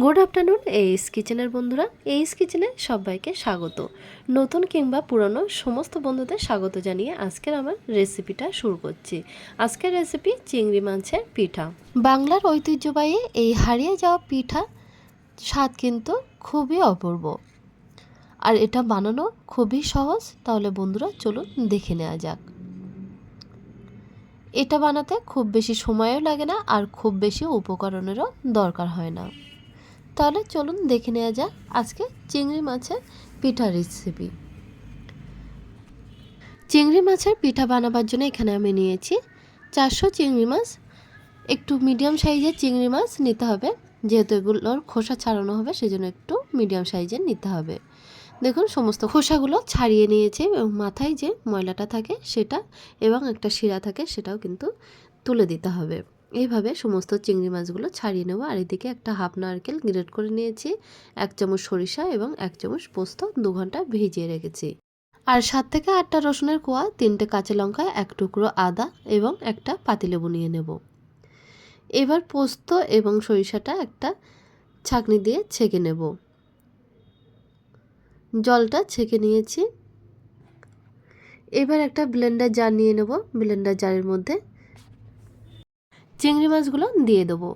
Good afternoon এইস কিচেনের বন্ধুরা। এইস কিচেনে সবাইকে স্বাগত। নতুন কিংবা পুরনো সমস্ত বন্ধুদের স্বাগত জানিয়ে আজকের আমার রেসিপিটা শুরু করছি। আজকের রেসিপি চিংড়ি মাছের পিঠা। বাংলার ঐতিহ্যবাহী এই হারিয়ে যাওয়া পিঠা স্বাদ কিন্তু খুবই অপূর্ব। আর এটা বানানো খুবই সহজ, তাহলে বন্ধুরা চলুন দেখে নেওয়া যাক। এটা বানাতে খুব বেশি সময়ও লাগে না আর খুব বেশি উপকরণেরও দরকার হয় না। তাহলে চলুন দেখে নেওয়া যাক আজকে চিংড়ি মাছের পিঠা রেসিপি চিংড়ি মাছের পিঠা বানাবার জন্য এখানে আমি নিয়েছি চারশো চিংড়ি মাছ। একটু মিডিয়াম সাইজের চিংড়ি মাছ নিতে হবে, যেহেতু এগুলোর খোসা ছাড়ানো হবে সেই জন্য একটু মিডিয়াম সাইজের নিতে হবে। দেখুন, সমস্ত খোসাগুলো ছাড়িয়ে নিয়েছে এবং মাথায় যে ময়লাটা থাকে সেটা এবং একটা শিরা থাকে সেটাও কিন্তু তুলে দিতে হবে। এইভাবে সমস্ত চিংড়ি মাছগুলো ছাড়িয়ে নেব। আর এদিকে একটা হাফ নারকেল গ্রেট করে নিয়েছি, এক চামচ সরিষা এবং এক চামচ পোস্ত দু ঘণ্টা ভিজিয়ে রেখেছি। আর সাত থেকে আটটা রসুনের কোয়া, তিনটে কাঁচা লঙ্কা, এক টুকরো আদা এবং একটা পাতিলেবু নিয়ে নেব। এবার পোস্ত এবং সরিষাটা একটা ছাঁকনি দিয়ে ছেঁকে নেব। জলটা ছেঁকে নিয়েছি। এবার একটা ব্লেন্ডার জার নিয়ে নেব। ব্লেন্ডার জারের মধ্যে চিংড়ি মাছগুলো দিয়ে দেবো।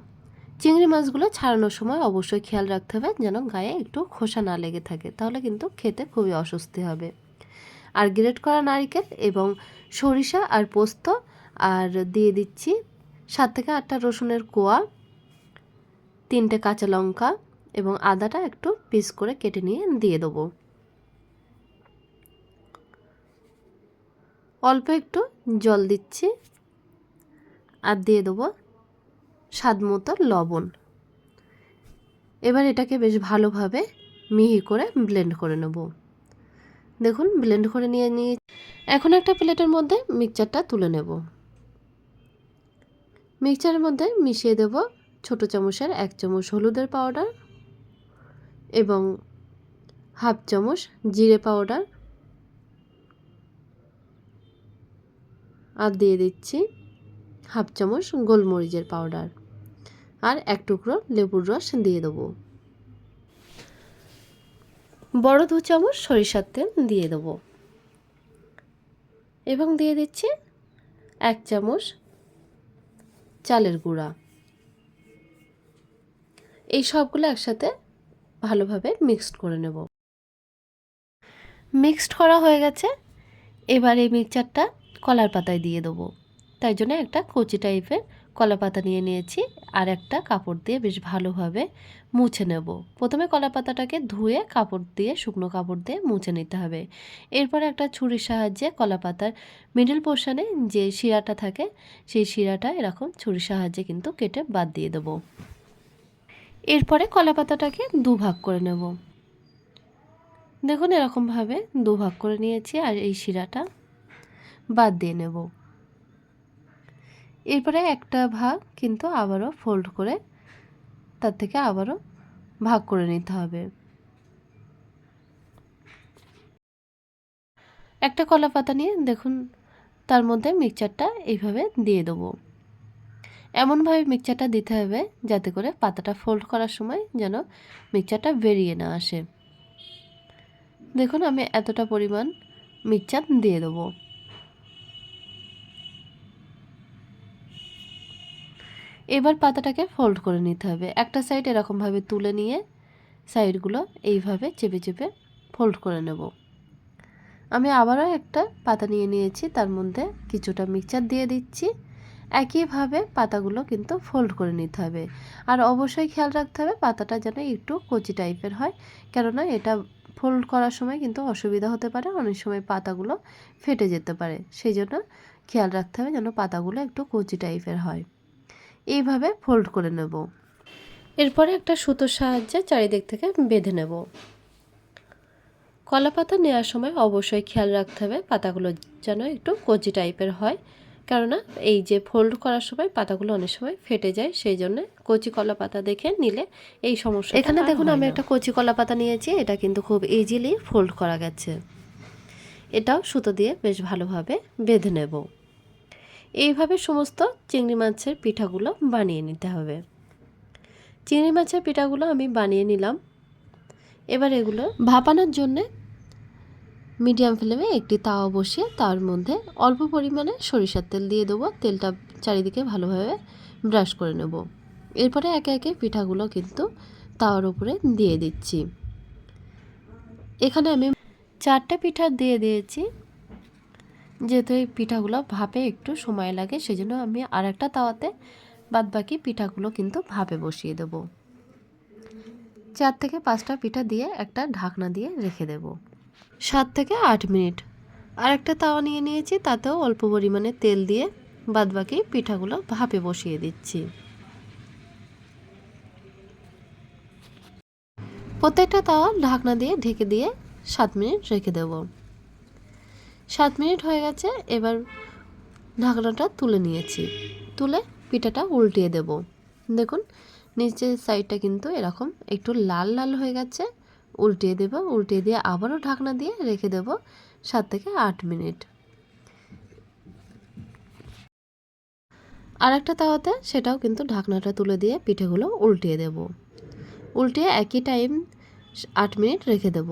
চিংড়ি মাছগুলো ছাড়ানোর সময় অবশ্যই খেয়াল রাখতে হবে যেন গায়ে একটু খোসা না লেগে থাকে, তাহলে কিন্তু খেতে খুবই অস্বস্তি হবে। আর গ্রেট করা নারকেল এবং সরিষা আর পোস্ত, আর দিয়ে দিচ্ছি সাত থেকে আটটা রসুনের কোয়া, তিনটে কাঁচা লঙ্কা এবং আদাটা একটু পিস করে কেটে নিয়ে দিয়ে দেবো। অল্প একটু জল দিচ্ছি। আর দিয়ে দেবো স্বাদ মতো লবণ। এবার এটাকে বেশ ভালোভাবে মিহি করে ব্লেন্ড করে নেব। দেখুন ব্লেন্ড করে নিয়ে নিয়ে এখন একটা প্লেটের মধ্যে মিক্সচারটা তুলে নেব। মিক্সচারের মধ্যে মিশিয়ে দেব ছোট চামচের এক চামচ হলুদের পাউডার এবং হাফ চামচ জিরে পাউডার আর দিয়ে দিচ্ছি হাফ চামচ গোলমরিচের পাউডার আর এক টুকরো লেবুর রস দিয়ে দেবো। বড় দু চামচ সরিষার তেল দিয়ে দেবো। এবং দিয়ে দিচ্ছি এক চামচ চালের গুঁড়া। এই সবগুলো একসাথে ভালোভাবে মিক্সড করে নেব। মিক্সড করা হয়ে গেছে। এবার এই মিক্সচারটা কলার পাতায় দিয়ে দেবো। তাই জন্য একটা কচি টাইপের কলা পাতা নিয়ে নিয়েছি আর একটা কাপড় দিয়ে বেশ ভালোভাবে মুছে নেব। প্রথমে কলা পাতাটাকে ধুয়ে কাপড় দিয়ে, শুকনো কাপড় দিয়ে মুছে নিতে হবে। এরপর একটা ছুরির সাহায্যে কলা পাতার মিডল পোর্শনে যে শিরাটা থাকে, সেই শিরাটা এরকম ছুরির সাহায্যে কিন্তু কেটে বাদ দিয়ে দেবো। এরপরে কলা পাতাটাকে দুভাগ করে নেব। দেখুন এরকমভাবে দুভাগ করে নিয়েছি আর এই শিরাটা বাদ দিয়ে নেব। এরপরে একটা ভাগ কিন্তু আবারও ফোল্ড করে তার থেকে আবারও ভাগ করে নিতে হবে। একটা কলা পাতা নিয়ে দেখুন, তার মধ্যে মিক্সচারটা এইভাবে দিয়ে দেবো। এমনভাবে মিক্সচারটা দিতে হবে যাতে করে পাতাটা ফোল্ড করার সময় যেন মিক্সচারটা বেরিয়ে না আসে। দেখুন আমি এতটা পরিমাণ মিক্সচার দিয়ে দেবো। এবার পাতাটাকে ফোল্ড করে নিতে হবে। একটা সাইড এরকমভাবে তুলে নিয়ে সাইডগুলো এইভাবে চেপে চেপে ফোল্ড করে নেব। আমি আবারও একটা পাতা নিয়ে নিয়েছি, তার মধ্যে কিছুটা মিক্সচার দিয়ে দিচ্ছি। একইভাবে পাতাগুলো কিন্তু ফোল্ড করে নিতে হবে। আর অবশ্যই খেয়াল রাখতে হবে, পাতাটা যেন একটু কচি টাইপের হয়, কেননা এটা ফোল্ড করার সময় কিন্তু অসুবিধা হতে পারে, অনেক সময় পাতাগুলো ফেটে যেতে পারে। সেই জন্য খেয়াল রাখতে হবে যেন পাতাগুলো একটু কচি টাইপের হয়। এইভাবে ফোল্ড করে নেব। এরপরে একটা সুতোর সাহায্যে চারিদিক থেকে বেঁধে নেব। কলা পাতা নেওয়ার সময় অবশ্যই খেয়াল রাখতে হবে পাতাগুলো যেন একটু কচি টাইপের হয় কেননা এই যে ফোল্ড করার সময় পাতাগুলো অনেক সময় ফেটে যায় সেই জন্য কচি কলা পাতা দেখে নিলে এই সমস্যা এখানে দেখুন আমি একটা কচি কলা পাতা নিয়েছি এটা কিন্তু খুব ইজিলি ফোল্ড করা গেছে। এটাও সুতো দিয়ে বেশ ভালোভাবে বেঁধে নেব। এইভাবে সমস্ত চিংড়ি মাছের পিঠাগুলো বানিয়ে নিতে হবে। চিংড়ি মাছের পিঠাগুলো আমি বানিয়ে নিলাম। এবার এগুলো ভাপানোর জন্যে মিডিয়াম ফ্লেমে একটি তাওয়া বসিয়ে তার মধ্যে অল্প পরিমাণে সরিষার তেল দিয়ে দেবো। তেলটা চারিদিকে ভালোভাবে ব্রাশ করে নেব। এরপরে একে একে পিঠাগুলো কিন্তু তাওয়ার উপরে দিয়ে দিচ্ছি। এখানে আমি চারটে পিঠা দিয়ে দিয়েছি। যেহেতু এই পিঠাগুলো ভাপে একটু সময় লাগে, সেজন্য আমি আর একটা তাওয়াতে বাদ বাকি পিঠাগুলো কিন্তু ভাপে বসিয়ে দেব। চার থেকে পাঁচটা পিঠা দিয়ে একটা ঢাকনা দিয়ে রেখে দেব। সাত থেকে আট মিনিট আর একটা তাওয়া নিয়ে নিয়েছি, তাতেও অল্প পরিমাণে তেল দিয়ে বাদ বাকি পিঠাগুলো ভাপে বসিয়ে দিচ্ছি। প্রত্যেকটা তাওয়া ঢাকনা দিয়ে ঢেকে দিয়ে সাত মিনিট রেখে দেব। সাত মিনিট হয়ে গেছে, এবার ঢাকনাটা তুলে নিয়েছি। তুলে পিঠাটা উল্টিয়ে দেব। দেখুন, নিচের সাইডটা কিন্তু এরকম একটু লাল লাল হয়ে গেছে। উল্টিয়ে দেব, উল্টিয়ে দিয়ে আবারও ঢাকনা দিয়ে রেখে দেব সাত থেকে আট মিনিট। আর একটা তাওয়াতে সেটাও কিন্তু ঢাকনাটা তুলে দিয়ে পিঠেগুলো উল্টিয়ে দেব। উল্টিয়ে একই টাইম আট মিনিট রেখে দেব।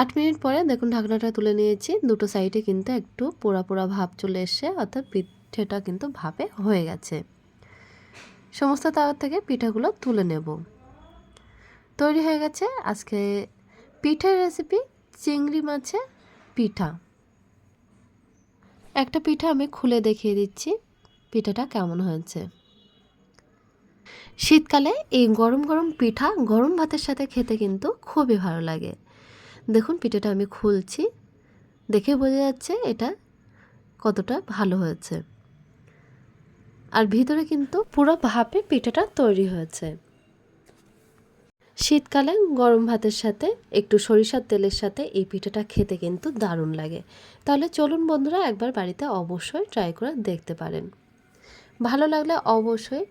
আট মিনিট পরে দেখুন ঢাকনাটা তুলে নিয়েছি। দুটো সাইডে কিন্তু একটু পোড়া পোড়া ভাব চলে এসছে, অর্থাৎ পিঠেটা কিন্তু ভাপে হয়ে গেছে। সমস্ত তাওয়ার থেকে পিঠাগুলো তুলে নেব। তৈরি হয়ে গেছে আজকে পিঠের রেসিপি চিংড়ি মাছের পিঠা। একটা পিঠা আমি খুলে দেখিয়ে দিচ্ছি, পিঠাটা কেমন হয়েছে। শীতকালে এই গরম গরম পিঠা গরম ভাতের সাথে খেতে কিন্তু খুবই ভালো লাগে। দেখুন, পিঠাটা আমি খুলছি। দেখে বোঝা যাচ্ছে এটা কতটা ভালো হয়েছে। আর ভিতরে কিন্তু পুরো ভাপে পিঠাটা তৈরি হয়েছে। শীতকালে গরম ভাতের সাথে, একটু সরিষার তেলের সাথে এই পিঠাটা খেতে কিন্তু দারুণ লাগে। তাহলে চলুন বন্ধুরা, একবার বাড়িতে অবশ্যই ট্রাই করে দেখতে পারেন। ভালো লাগলে অবশ্যই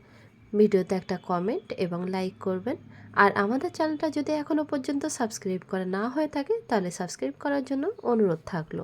ভিডিওতে একটা কমেন্ট এবং লাইক করবেন। আর আমাদের চ্যানেলটা যদি এখনও পর্যন্ত সাবস্ক্রাইব করা না হয়ে থাকে, তাহলে সাবস্ক্রাইব করার জন্য অনুরোধ থাকল।